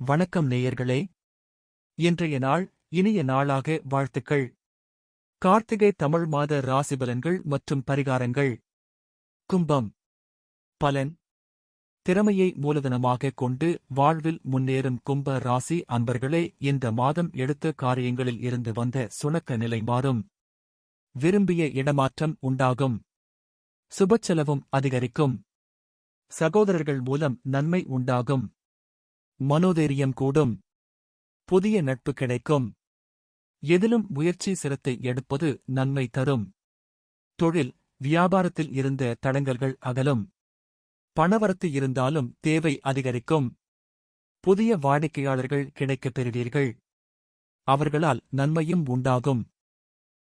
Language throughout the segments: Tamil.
வணக்கம் நேயர்களே. இன்றைய நாள் இனிய நாளாக வாழ்த்துக்கள். கார்த்திகை தமிழ் மாத ராசிபலன்கள் மற்றும் பரிகாரங்கள். கும்பம். பலன். திறமையை மூலதனமாக கொண்டு வாழ்வில் முன்னேறும் கும்ப ராசி அன்பர்களே இந்த மாதம் எடுத்த காரியங்களில் இருந்து வந்த சுணக்க நிலை மாறும். விரும்பிய இடமாற்றம் உண்டாகும். சுபச்செலவும் அதிகரிக்கும். சகோதரர்கள் மூலம் நன்மை உண்டாகும். மனோதைரியம் கூடும். புதிய நட்பு கிடைக்கும். எதிலும் முயற்சி சிரத்தை எடுப்பது நன்மை தரும். தொழில் வியாபாரத்தில் இருந்த தடங்கல்கள் அகலும். பணவரத்து இருந்தாலும் தேவை அதிகரிக்கும். புதிய வாடிக்கையாளர்கள் கிடைக்கப் பெறுவீர்கள். அவர்களால் நன்மையும் உண்டாகும்.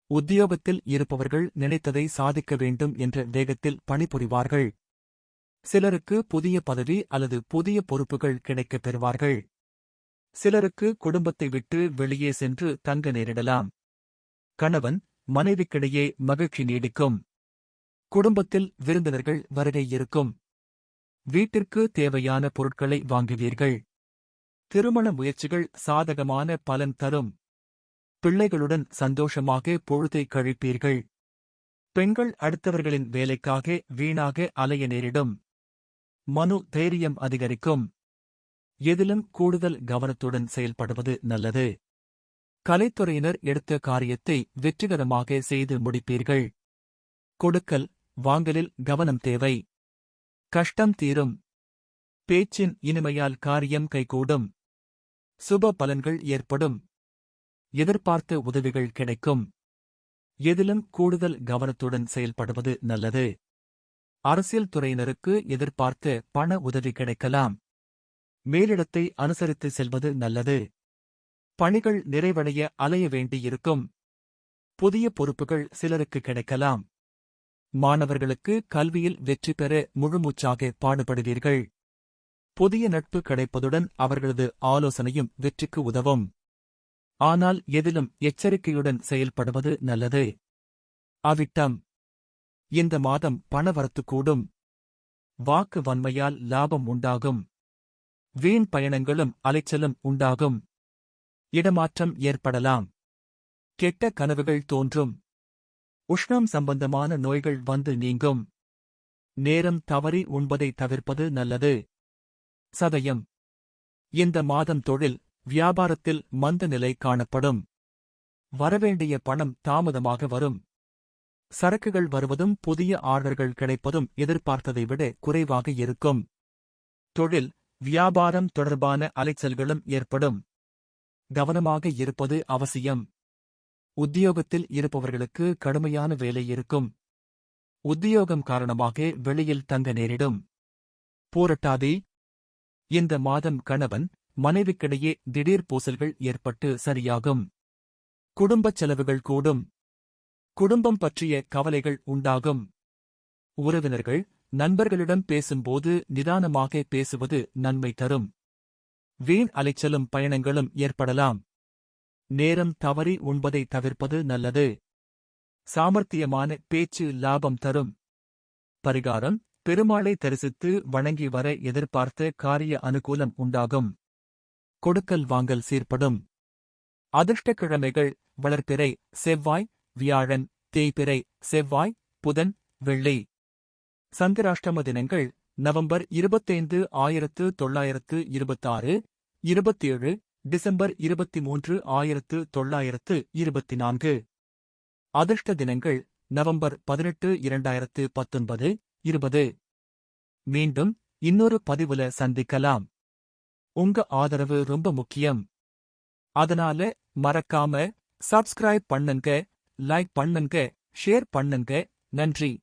உத்தியோகத்தில் இருப்பவர்கள் நினைத்ததை சாதிக்க வேண்டும் என்ற வேகத்தில் பணிபுரிவார்கள். சிலருக்கு புதிய பதவி அல்லது புதிய பொறுப்புகள் கிடைக்கப் பெறுவார்கள். சிலருக்கு குடும்பத்தை விட்டு வெளியே சென்று தங்க நேரிடலாம். கணவன் மனைவிக்கிடையே மகிழ்ச்சி நீடிக்கும். குடும்பத்தில் விருந்தினர்கள் வருகை இருக்கும். வீட்டிற்கு தேவையான பொருட்களை வாங்குவீர்கள். திருமண முயற்சிகள் சாதகமான பலன் தரும். பிள்ளைகளுடன் சந்தோஷமாக பொழுதை கழிப்பீர்கள். பெண்கள் அடுத்தவர்களின் வேலைக்காக வீணாக அலைய நேரிடும். மனு தைரியம் அதிகரிக்கும். எதிலும் கூடுதல் கவனத்துடன் செயல்படுவது நல்லது. கலைத்துறையினர் எடுத்த காரியத்தை வெற்றிகரமாக செய்து முடிப்பீர்கள். கொடுக்கல் வாங்கலில் கவனம் தேவை. கஷ்டம் தீரும். பேச்சின் இனிமையால் காரியம் கைகூடும். சுப பலன்கள் ஏற்படும். எதிர்பார்த்த உதவிகள் கிடைக்கும். எதிலும் கூடுதல் கவனத்துடன் செயல்படுவது நல்லது. அரசியல் துறையினருக்கு எதிர்பார்த்து பண உதவி கிடைக்கலாம். மேலிடத்தை அனுசரித்து செல்வது நல்லது. பணிகள் நிறைவடைய அலைய வேண்டியிருக்கும். புதிய பொறுப்புகள் சிலருக்கு கிடைக்கலாம். மாணவர்களுக்கு கல்வியில் வெற்றி பெற முழுமூச்சாக பாடுபடுவீர்கள். புதிய நட்பு கிடைப்பதுடன் அவர்களது ஆலோசனையும் வெற்றிக்கு உதவும். ஆனால் எதிலும் எச்சரிக்கையுடன் செயல்படுவது நல்லது. அவிட்டம். இந்த மாதம் பணவரத்து கூடும். வாக்கு வன்மையால் லாபம் உண்டாகும். வீண் பயணங்களும் அலைச்சலும் உண்டாகும். இடமாற்றம் ஏற்படலாம். கெட்ட கனவுகள் தோன்றும். உஷ்ணம் சம்பந்தமான நோய்கள் வந்து நீங்கும். நேரம் தவறி உண்பதை தவிர்ப்பது நல்லது. சதயம். இந்த மாதம் தொழில் வியாபாரத்தில் மந்த நிலை காணப்படும். வரவேண்டிய பணம் தாமதமாக வரும். சரக்குகள் வருவதும் புதிய ஆர்டர்கள் கிடைப்பதும் எதிர்பார்த்ததை விட குறைவாக இருக்கும். தொழில் வியாபாரம் தொடர்பான அலைச்சல்களும் ஏற்படும். கவனமாக இருப்பது அவசியம். உத்தியோகத்தில் இருப்பவர்களுக்கு கடுமையான வேலை இருக்கும். உத்தியோகம் காரணமாக வெளியில் தங்க நேரிடும். போரட்டாதே இந்த மாதம் கணவன் மனைவிக்கிடையே திடீர் பூசல்கள் ஏற்பட்டு சரியாகும். குடும்பச் செலவுகள் கூடும். குடும்பம் பற்றிய கவலைகள் உண்டாகும். உறவினர்கள் நண்பர்களிடம் பேசும்போது நிதானமாக பேசுவது நன்மை தரும். வீண் அலைச்சலும் பயணங்களும் ஏற்படலாம். நேரம் தவறி உண்பதை தவிர்ப்பது நல்லது. சாமர்த்தியமான பேச்சு லாபம் தரும். பரிகாரம் பெருமாளை தரிசித்து வணங்கி வர எதிர்பார்த்த காரிய அனுகூலம் உண்டாகும். கொடுக்கல் வாங்கல் சீர்படும். அதிர்ஷ்டக்கிழமைகள் வளர்ப்பிறை செவ்வாய் வியாழன் தேய்பிறை செவ்வாய் புதன் வெள்ளி. சந்திராஷ்டம தினங்கள் நவம்பர் இருபத்தைந்து ஆயிரத்து தொள்ளாயிரத்து இருபத்தாறு. இருபத்தேழு டிசம்பர் இருபத்தி மூன்று ஆயிரத்து தொள்ளாயிரத்து இருபத்தி நான்கு அதிர்ஷ்ட தினங்கள் நவம்பர் பதினெட்டு இரண்டாயிரத்து பத்தொன்பது இருபது. மீண்டும் இன்னொரு பதிவுல சந்திக்கலாம். உங்க ஆதரவு ரொம்ப முக்கியம். அதனால மறக்காம சப்ஸ்கிரைப் பண்ணுங்க. லைக் பண்ணுங்க ஷேர் பண்ணுங்க. நன்றி.